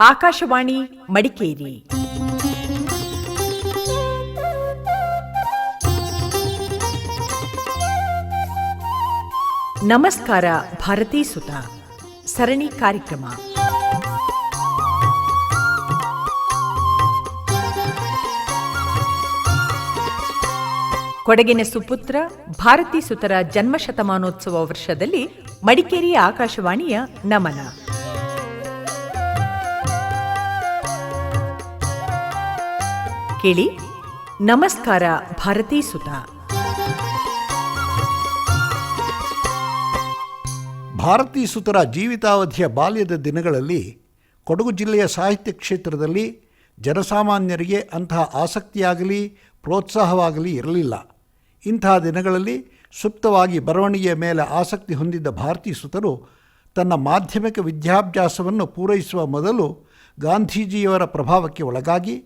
ಆಕಾಶವಾಣಿ ಮಡಿಕೇರಿ. ನಮಸ್ಕಾರ, ಭಾರತೀ ಸುತ. ಸರಣಿ ಕಾರ್ಯಕ್ರಮ. ಕೊಡಗಿನ ಸುಪುತ್ರ ಭಾರತೀ ಸುತರ ಜನ್ಮಶತಮಾನೋತ್ಸವ ವರ್ಷದಲ್ಲಿ ಮಡಿಕೇರಿ ಆಕಾಶವಾಣಿಯ ನಮನ. ಕೇಳಿ, ನಮಸ್ಕಾರ ಭಾರತೀ ಸುತ. ಭಾರತೀ ಸುತರ ಜೀವಿತಾವಧಿಯ ಬಾಲ್ಯದ ದಿನಗಳಲ್ಲಿ ಕೊಡಗು ಜಿಲ್ಲೆಯ ಸಾಹಿತ್ಯ ಕ್ಷೇತ್ರದಲ್ಲಿ ಜನಸಾಮಾನ್ಯರಿಗೆ ಅಂತಹ ಆಸಕ್ತಿಯಾಗಲಿ, ಪ್ರೋತ್ಸಾಹವಾಗಲಿ ಇರಲಿಲ್ಲ. ಇಂತಹ ದಿನಗಳಲ್ಲಿ ಸುಪ್ತವಾಗಿ ಬರವಣಿಗೆಯ ಮೇಲೆ ಆಸಕ್ತಿ ಹೊಂದಿದ್ದ ಭಾರತೀ ಸುತರು ತನ್ನ ಮಾಧ್ಯಮಿಕ ವಿದ್ಯಾಭ್ಯಾಸವನ್ನು ಪೂರೈಸುವ ಮೊದಲು ಗಾಂಧೀಜಿಯವರ ಪ್ರಭಾವಕ್ಕೆ ಒಳಗಾಗಿ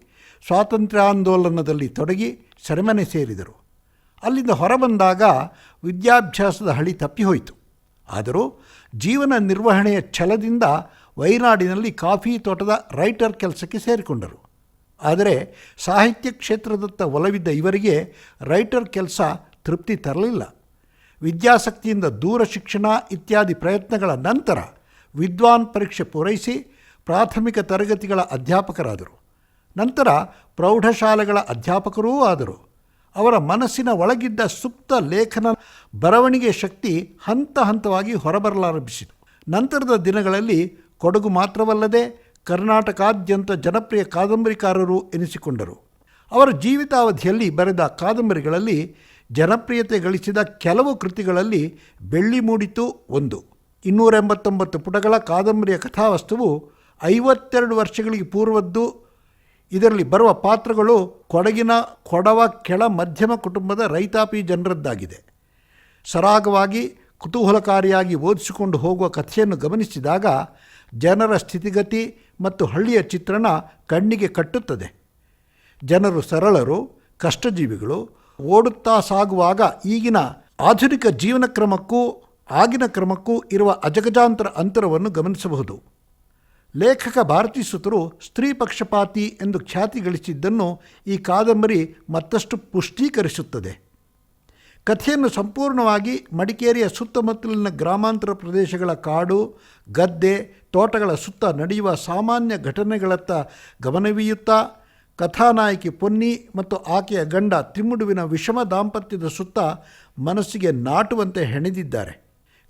ಸ್ವಾತಂತ್ರ್ಯಾಂದೋಲನದಲ್ಲಿ ತೊಡಗಿ ಸೆರೆಮನೆ ಸೇರಿದರು. ಅಲ್ಲಿಂದ ಹೊರಬಂದಾಗ ವಿದ್ಯಾಭ್ಯಾಸದ ಹಳಿ ತಪ್ಪಿಹೋಯಿತು. ಆದರೂ ಜೀವನ ನಿರ್ವಹಣೆಯ ಛಲದಿಂದ ವೈನಾಡಿನಲ್ಲಿ ಕಾಫಿ ತೋಟದ ರೈಟರ್ ಕೆಲಸಕ್ಕೆ ಸೇರಿಕೊಂಡರು. ಆದರೆ ಸಾಹಿತ್ಯ ಕ್ಷೇತ್ರದತ್ತ ಒಲವಿದ್ದ ಇವರಿಗೆ ರೈಟರ್ ಕೆಲಸ ತೃಪ್ತಿ ತರಲಿಲ್ಲ. ವಿದ್ಯಾಸಕ್ತಿಯಿಂದ ದೂರ ಶಿಕ್ಷಣ ಇತ್ಯಾದಿ ಪ್ರಯತ್ನಗಳ ನಂತರ ವಿದ್ವಾನ್ ಪರೀಕ್ಷೆ ಪೂರೈಸಿ ಪ್ರಾಥಮಿಕ ತರಗತಿಗಳ ಅಧ್ಯಾಪಕರಾದರು. ನಂತರ ಪ್ರೌಢಶಾಲೆಗಳ ಅಧ್ಯಾಪಕರೂ ಆದರು. ಅವರ ಮನಸ್ಸಿನ ಒಳಗಿದ್ದ ಸುಪ್ತ ಲೇಖನ ಬರವಣಿಗೆ ಶಕ್ತಿ ಹಂತ ಹಂತವಾಗಿ ಹೊರಬರಲಾರಂಭಿಸಿತು. ನಂತರದ ದಿನಗಳಲ್ಲಿ ಕೊಡಗು ಮಾತ್ರವಲ್ಲದೆ ಕರ್ನಾಟಕಾದ್ಯಂತ ಜನಪ್ರಿಯ ಕಾದಂಬರಿಕಾರರು ಎನಿಸಿಕೊಂಡರು. ಅವರ ಜೀವಿತಾವಧಿಯಲ್ಲಿ ಬರೆದ ಕಾದಂಬರಿಗಳಲ್ಲಿ ಜನಪ್ರಿಯತೆ ಗಳಿಸಿದ ಕೆಲವು ಕೃತಿಗಳಲ್ಲಿ ಬೆಳ್ಳಿ ಮೂಡಿತು ಒಂದು. ಇನ್ನೂರ ಎಂಬತ್ತೊಂಬತ್ತು ಪುಟಗಳ ಕಾದಂಬರಿಯ ಕಥಾವಸ್ತುವು ಐವತ್ತೆರಡು ವರ್ಷಗಳಿಗೆ ಪೂರ್ವದ್ದು ಇದರಲ್ಲಿ ಬರುವ ಪಾತ್ರಗಳು ಕೊಡಗಿನ ಕೊಡವ ಕೆಳ ಮಧ್ಯಮ ಕುಟುಂಬದ ರೈತಾಪಿ ಜನರದ್ದಾಗಿದೆ. ಸರಾಗವಾಗಿ ಕುತೂಹಲಕಾರಿಯಾಗಿ ಓದಿಸಿಕೊಂಡು ಹೋಗುವ ಕಥೆಯನ್ನು ಗಮನಿಸಿದಾಗ ಜನರ ಸ್ಥಿತಿಗತಿ ಮತ್ತು ಹಳ್ಳಿಯ ಚಿತ್ರಣ ಕಣ್ಣಿಗೆ ಕಟ್ಟುತ್ತದೆ. ಜನರು ಸರಳರು, ಕಷ್ಟಜೀವಿಗಳು, ಓಡುತ್ತಾ ಸಾಗುವಾಗ ಈಗಿನ ಆಧುನಿಕ ಜೀವನ ಕ್ರಮಕ್ಕೂ ಆಗಿನ ಕ್ರಮಕ್ಕೂ ಇರುವ ಅಜಗಜಾಂತರ ಅಂತರವನ್ನು ಗಮನಿಸಬಹುದು. ಲೇಖಕ ಭಾರತೀ ಸುತರು ಸ್ತ್ರೀ ಪಕ್ಷಪಾತಿ ಎಂದು ಖ್ಯಾತಿ ಗಳಿಸಿದ್ದನ್ನು ಈ ಕಾದಂಬರಿ ಮತ್ತಷ್ಟು ಪುಷ್ಟೀಕರಿಸುತ್ತದೆ. ಕಥೆಯನ್ನು ಸಂಪೂರ್ಣವಾಗಿ ಮಡಿಕೇರಿಯ ಸುತ್ತಮುತ್ತಲಿನ ಗ್ರಾಮಾಂತರ ಪ್ರದೇಶಗಳ ಕಾಡು, ಗದ್ದೆ, ತೋಟಗಳ ಸುತ್ತ ನಡೆಯುವ ಸಾಮಾನ್ಯ ಘಟನೆಗಳತ್ತ ಗಮನವೀಯುತ್ತಾ, ಕಥಾನಾಯಕಿ ಪೊನ್ನಿ ಮತ್ತು ಆಕೆಯ ಗಂಡ ತಿಮ್ಮುಡುವಿನ ವಿಷಮ ದಾಂಪತ್ಯದ ಸುತ್ತ ಮನಸ್ಸಿಗೆ ನಾಟುವಂತೆ ಹೆಣೆದಿದ್ದಾರೆ.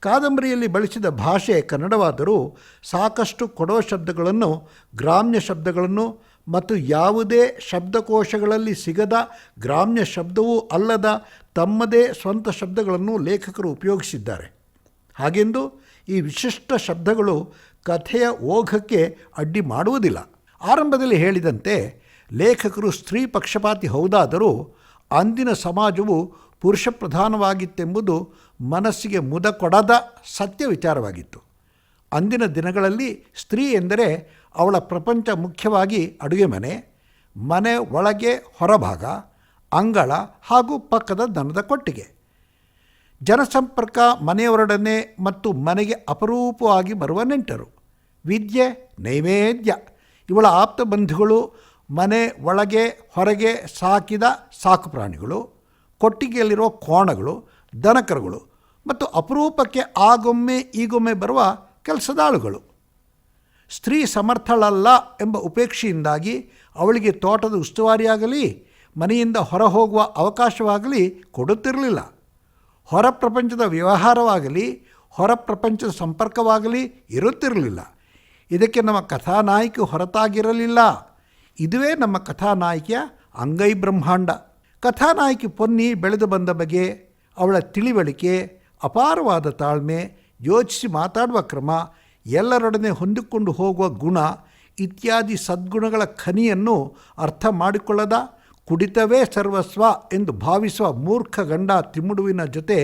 ಕಾದಂಬರಿಯಲ್ಲಿ ಬಳಸಿದ ಭಾಷೆ ಕನ್ನಡವಾದರೂ ಸಾಕಷ್ಟು ಕೊಡವ ಶಬ್ದಗಳನ್ನು, ಗ್ರಾಮ್ಯ ಶಬ್ದಗಳನ್ನು ಮತ್ತು ಯಾವುದೇ ಶಬ್ದಕೋಶಗಳಲ್ಲಿ ಸಿಗದ ಗ್ರಾಮ್ಯ ಶಬ್ದವೂ ಅಲ್ಲದ ತಮ್ಮದೇ ಸ್ವಂತ ಶಬ್ದಗಳನ್ನು ಲೇಖಕರು ಉಪಯೋಗಿಸಿದ್ದಾರೆ. ಹಾಗೆಂದು ಈ ವಿಶಿಷ್ಟ ಶಬ್ದಗಳು ಕಥೆಯ ಓಘಕ್ಕೆ ಅಡ್ಡಿ ಮಾಡುವುದಿಲ್ಲ. ಆರಂಭದಲ್ಲಿ ಹೇಳಿದಂತೆ ಲೇಖಕರು ಸ್ತ್ರೀ ಪಕ್ಷಪಾತಿ ಹೌದಾದರೂ ಅಂದಿನ ಸಮಾಜವು ಪುರುಷ ಪ್ರಧಾನವಾಗಿತ್ತೆಂಬುದು ಮನಸ್ಸಿಗೆ ಮುದ ಕೊಡದ ಸತ್ಯ ವಿಚಾರವಾಗಿತ್ತು. ಅಂದಿನ ದಿನಗಳಲ್ಲಿ ಸ್ತ್ರೀ ಎಂದರೆ ಅವಳ ಪ್ರಪಂಚ ಮುಖ್ಯವಾಗಿ ಅಡುಗೆ ಮನೆ ಮನೆ ಒಳಗೆ ಹೊರಭಾಗ, ಅಂಗಳ ಹಾಗೂ ಪಕ್ಕದ ದನದ ಕೊಟ್ಟಿಗೆ. ಜನಸಂಪರ್ಕ ಮನೆಯವರೊಡನೆ ಮತ್ತು ಮನೆಗೆ ಅಪರೂಪವಾಗಿ ಬರುವ ನೆಂಟರು. ವಿದ್ಯೆ, ನೈವೇದ್ಯ. ಇವಳ ಆಪ್ತ ಬಂಧುಗಳು ಮನೆ ಒಳಗೆ ಹೊರಗೆ ಸಾಕಿದ ಸಾಕು ಪ್ರಾಣಿಗಳು. ಕೊಟ್ಟಿಗೆಯಲ್ಲಿರುವ ಕೋಣಗಳು, ದನಕರುಗಳು ಮತ್ತು ಅಪರೂಪಕ್ಕೆ ಆಗೊಮ್ಮೆ ಈಗೊಮ್ಮೆ ಬರುವ ಕೆಲಸದಾಳುಗಳು. ಸ್ತ್ರೀ ಸಮರ್ಥಳಲ್ಲ ಎಂಬ ಉಪೇಕ್ಷೆಯಿಂದಾಗಿ ಅವಳಿಗೆ ತೋಟದ ಉಸ್ತುವಾರಿಯಾಗಲಿ, ಮನೆಯಿಂದ ಹೊರ ಹೋಗುವ ಅವಕಾಶವಾಗಲಿ ಕೊಡುತ್ತಿರಲಿಲ್ಲ. ಹೊರ ಪ್ರಪಂಚದ ವ್ಯವಹಾರವಾಗಲಿ, ಹೊರ ಪ್ರಪಂಚದ ಸಂಪರ್ಕವಾಗಲಿ ಇರುತ್ತಿರಲಿಲ್ಲ. ಇದಕ್ಕೆ ನಮ್ಮ ಕಥಾನಾಯಕಿ ಹೊರತಾಗಿರಲಿಲ್ಲ. ಇದುವೇ ನಮ್ಮ ಕಥಾನಾಯಕಿಯ ಅಂಗೈ ಬ್ರಹ್ಮಾಂಡ. ಕಥಾನಾಯಕಿ ಪೊನ್ನಿ ಬೆಳೆದು ಬಂದ ಬಗೆ ಅವಳ ತಿಳಿವಳಿಕೆ, ಅಪಾರವಾದ ತಾಳ್ಮೆ, ಯೋಚಿಸಿ ಮಾತಾಡುವ ಕ್ರಮ, ಎಲ್ಲರೊಡನೆ ಹೊಂದಿಕೊಂಡು ಹೋಗುವ ಗುಣ ಇತ್ಯಾದಿ ಸದ್ಗುಣಗಳ ಖನಿಯನ್ನು ಅರ್ಥ ಮಾಡಿಕೊಳ್ಳದ ಕುಡಿತವೇ ಸರ್ವಸ್ವ ಎಂದು ಭಾವಿಸುವ ಮೂರ್ಖ ಗಂಡ ತಿಮ್ಮುಡುವಿನ ಜೊತೆ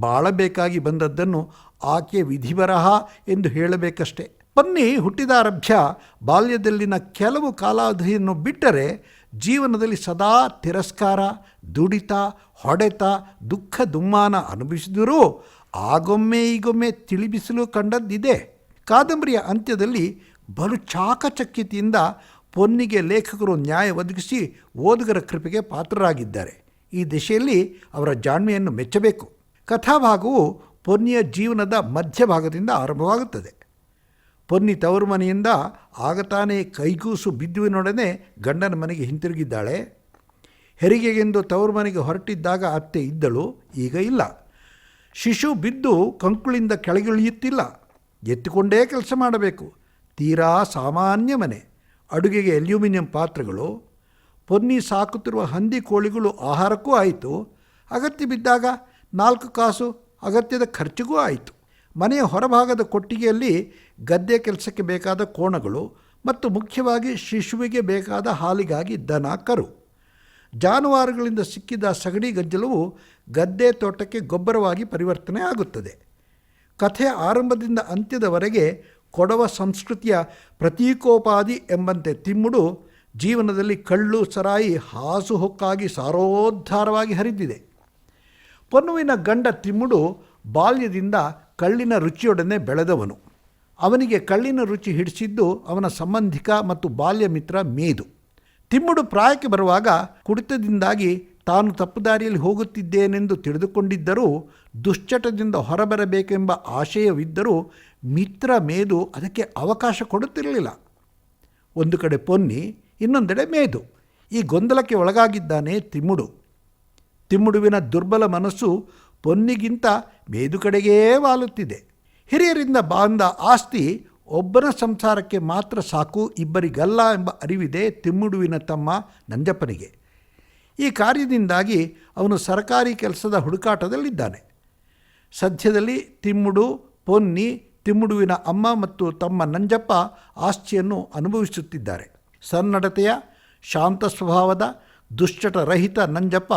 ಬಾಳಬೇಕಾಗಿ ಬಂದದ್ದನ್ನು ಆಕೆ ವಿಧಿಬರಹ ಎಂದು ಹೇಳಬೇಕಷ್ಟೆ. ಪನ್ನಿ ಹುಟ್ಟಿದಾರಭ್ಯ ಬಾಲ್ಯದಲ್ಲಿನ ಕೆಲವು ಕಾಲಾವಧಿಯನ್ನು ಬಿಟ್ಟರೆ ಜೀವನದಲ್ಲಿ ಸದಾ ತಿರಸ್ಕಾರ, ದುಡಿತ, ಹೊಡೆತ, ದುಃಖ, ದುಮ್ಮಾನ ಅನುಭವಿಸಿದರೂ ಆಗೊಮ್ಮೆ ಈಗೊಮ್ಮೆ ತಿಳಿಬಿಸಲು ಕಂಡದ್ದಿದೆ. ಕಾದಂಬರಿಯ ಅಂತ್ಯದಲ್ಲಿ ಬಲು ಚಾಕಚಕ್ಯತೆಯಿಂದ ಪೊನ್ನಿಗೆ ಲೇಖಕರು ನ್ಯಾಯ ಒದಗಿಸಿ ಓದುಗರ ಕೃಪೆಗೆ ಪಾತ್ರರಾಗಿದ್ದಾರೆ. ಈ ದಿಶೆಯಲ್ಲಿ ಅವರ ಜಾಣ್ಮೆಯನ್ನು ಮೆಚ್ಚಬೇಕು. ಕಥಾಭಾಗವು ಪೊನ್ನಿಯ ಜೀವನದ ಮಧ್ಯಭಾಗದಿಂದ ಆರಂಭವಾಗುತ್ತದೆ. ಪೊನ್ನಿ ತವರು ಮನೆಯಿಂದ ಆಗತಾನೇ ಕೈಗೂಸು ಬಿದ್ದುವಿನೊಡನೆ ಗಂಡನ ಮನೆಗೆ ಹಿಂತಿರುಗಿದ್ದಾಳೆ. ಹೆರಿಗೆಗೆಂದು ತವರು ಮನೆಗೆ ಹೊರಟಿದ್ದಾಗ ಅತ್ತೆ ಇದ್ದಳು, ಈಗ ಇಲ್ಲ. ಶಿಶು ಬಿದ್ದು ಕಂಕುಳಿಂದ ಕೆಳಗಿಳಿಯುತ್ತಿಲ್ಲ. ಎತ್ತಿಕೊಂಡೇ ಕೆಲಸ ಮಾಡಬೇಕು. ತೀರಾ ಸಾಮಾನ್ಯ ಮನೆ. ಅಡುಗೆಗೆ ಅಲ್ಯೂಮಿನಿಯಂ ಪಾತ್ರೆಗಳು. ಪೊನ್ನಿ ಸಾಕುತ್ತಿರುವ ಹಂದಿ ಕೋಳಿಗಳು ಆಹಾರಕ್ಕೂ ಆಯಿತು. ಅಗತ್ಯ ಬಿದ್ದಾಗ ನಾಲ್ಕು ಕಾಸು ಅಗತ್ಯದ ಖರ್ಚಿಗೂ ಆಯಿತು. ಮನೆಯ ಹೊರಭಾಗದ ಕೊಟ್ಟಿಗೆಯಲ್ಲಿ ಗದ್ದೆ ಕೆಲಸಕ್ಕೆ ಬೇಕಾದ ಕೋಣಗಳು ಮತ್ತು ಮುಖ್ಯವಾಗಿ ಶಿಶುವಿಗೆ ಬೇಕಾದ ಹಾಲಿಗಾಗಿ ದನ, ಕರು. ಜಾನುವಾರುಗಳಿಂದ ಸಿಕ್ಕಿದ ಸಗಣಿ ಗಜ್ಜಲವು ಗದ್ದೆ ತೋಟಕ್ಕೆ ಗೊಬ್ಬರವಾಗಿ ಪರಿವರ್ತನೆ ಆಗುತ್ತದೆ. ಕಥೆಯ ಆರಂಭದಿಂದ ಅಂತ್ಯದವರೆಗೆ ಕೊಡವ ಸಂಸ್ಕೃತಿಯ ಪ್ರತೀಕೋಪಾದಿ ಎಂಬಂತೆ ತಿಮ್ಮುಡು ಜೀವನದಲ್ಲಿ ಕಳ್ಳು, ಸರಾಯಿ ಹಾಸುಹೊಕ್ಕಾಗಿ ಸಾರೋದ್ಧಾರವಾಗಿ ಹರಿದಿದೆ. ಪೊನ್ನುವಿನ ಗಂಡ ತಿಮ್ಮುಡು ಬಾಲ್ಯದಿಂದ ಕಳ್ಳಿನ ರುಚಿಯೊಡನೆ ಬೆಳೆದವನು. ಅವನಿಗೆ ಕಳ್ಳಿನ ರುಚಿ ಹಿಡಿಸಿದ್ದು ಅವನ ಸಂಬಂಧಿಕ ಮತ್ತು ಬಾಲ್ಯ ಮಿತ್ರ ಮೇದು. ತಿಮ್ಮುಡು ಪ್ರಾಯಕ್ಕೆ ಬರುವಾಗ ಕುಡಿತದಿಂದಾಗಿ ತಾನು ತಪ್ಪುದಾರಿಯಲ್ಲಿ ಹೋಗುತ್ತಿದ್ದೇನೆಂದು ತಿಳಿದುಕೊಂಡಿದ್ದರೂ ದುಶ್ಚಟದಿಂದ ಹೊರಬರಬೇಕೆಂಬ ಆಶಯವಿದ್ದರೂ ಮಿತ್ರ ಮೇದು ಅದಕ್ಕೆ ಅವಕಾಶ ಕೊಡುತ್ತಿರಲಿಲ್ಲ. ಒಂದು ಕಡೆ ಪೊನ್ನಿ, ಇನ್ನೊಂದೆಡೆ ಮೇದು. ಈ ಗೊಂದಲಕ್ಕೆ ಒಳಗಾಗಿದ್ದಾನೆ ತಿಮ್ಮುಡು. ತಿಮ್ಮುಡುವಿನ ದುರ್ಬಲ ಮನಸ್ಸು ಪೊನ್ನಿಗಿಂತ ಮೇದು ಕಡೆಗೇ ವಾಲುತ್ತಿದೆ. ಹಿರಿಯರಿಂದ ಬಾಂದ ಆಸ್ತಿ ಒಬ್ಬನ ಸಂಸಾರಕ್ಕೆ ಮಾತ್ರ ಸಾಕು, ಇಬ್ಬರಿಗಲ್ಲ ಎಂಬ ಅರಿವಿದೆ ತಿಮ್ಮುಡುವಿನ ತಮ್ಮ ನಂಜಪ್ಪನಿಗೆ. ಈ ಕಾರ್ಯದಿಂದಾಗಿ ಅವನು ಸರ್ಕಾರಿ ಕೆಲಸದ ಹುಡುಕಾಟದಲ್ಲಿದ್ದಾನೆ. ಸದ್ಯದಲ್ಲಿ ತಿಮ್ಮುಡು, ಪೊನ್ನಿ, ತಿಮ್ಮುಡುವಿನ ಅಮ್ಮ ಮತ್ತು ತಮ್ಮ ನಂಜಪ್ಪ ಆಸ್ತಿಯನ್ನು ಅನುಭವಿಸುತ್ತಿದ್ದಾರೆ. ಸನ್ನಡತೆಯ, ಶಾಂತ ಸ್ವಭಾವದ, ದುಶ್ಚಟರಹಿತ ನಂಜಪ್ಪ